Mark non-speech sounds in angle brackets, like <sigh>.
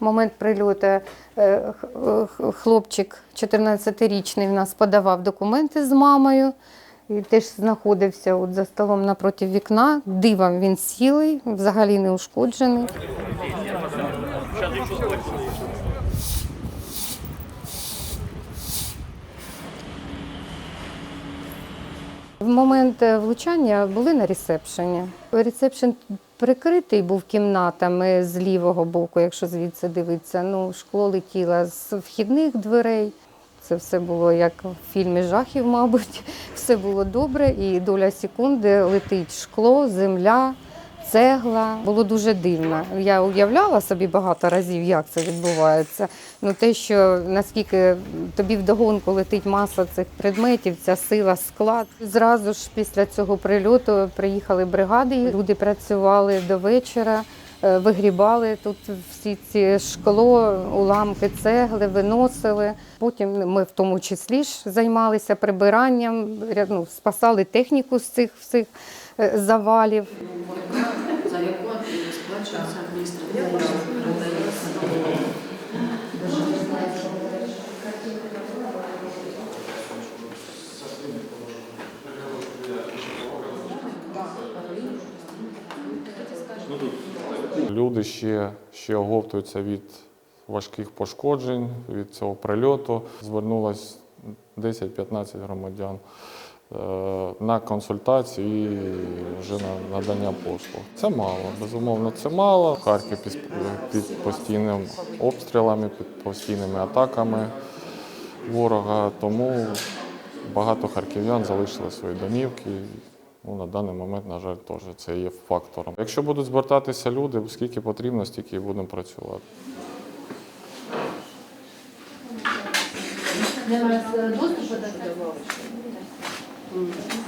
момент прильоту е, хлопчик 14-річний в нас подавав документи з мамою. І теж знаходився от за столом напроти вікна. Дивом він сілий, взагалі не ушкоджений. В момент е, влучання були на ресепшені. Ресепшен прикритий був кімнатами з лівого боку, якщо звідси дивитися. Ну, шкло летіло з вхідних дверей. Це все було як в фільмі жахів, <laughs> мабуть. Все було добре, і доля секунди летить шкло, земля, цегла. Було дуже дивно. Я уявляла собі багато разів, як це відбувається. Ну, те, що наскільки тобі вдогонку летить маса цих предметів, ця сила, склад. Зразу ж після цього прильоту приїхали бригади, люди працювали до вечора. е, Вигрібали тут всі ці шкло, уламки цегли, виносили. Потім ми в тому числі ж займалися прибиранням, ну, спасали техніку з цих всіх е, завалів. За адміністративна передається. Люди ще, ще оговтуються від важких пошкоджень, від цього прильоту. Звернулось 10-15 громадян на консультації і вже на надання послуг. Це мало, безумовно, це мало. Харків під, постійними обстрілами, під постійними атаками ворога, тому багато харків'ян залишили свої домівки. Ну, на даний момент, на жаль, теж це є фактором. Якщо будуть звертатися люди, скільки потрібно, стільки і будемо працювати. Вас доступу до цього? 嗯。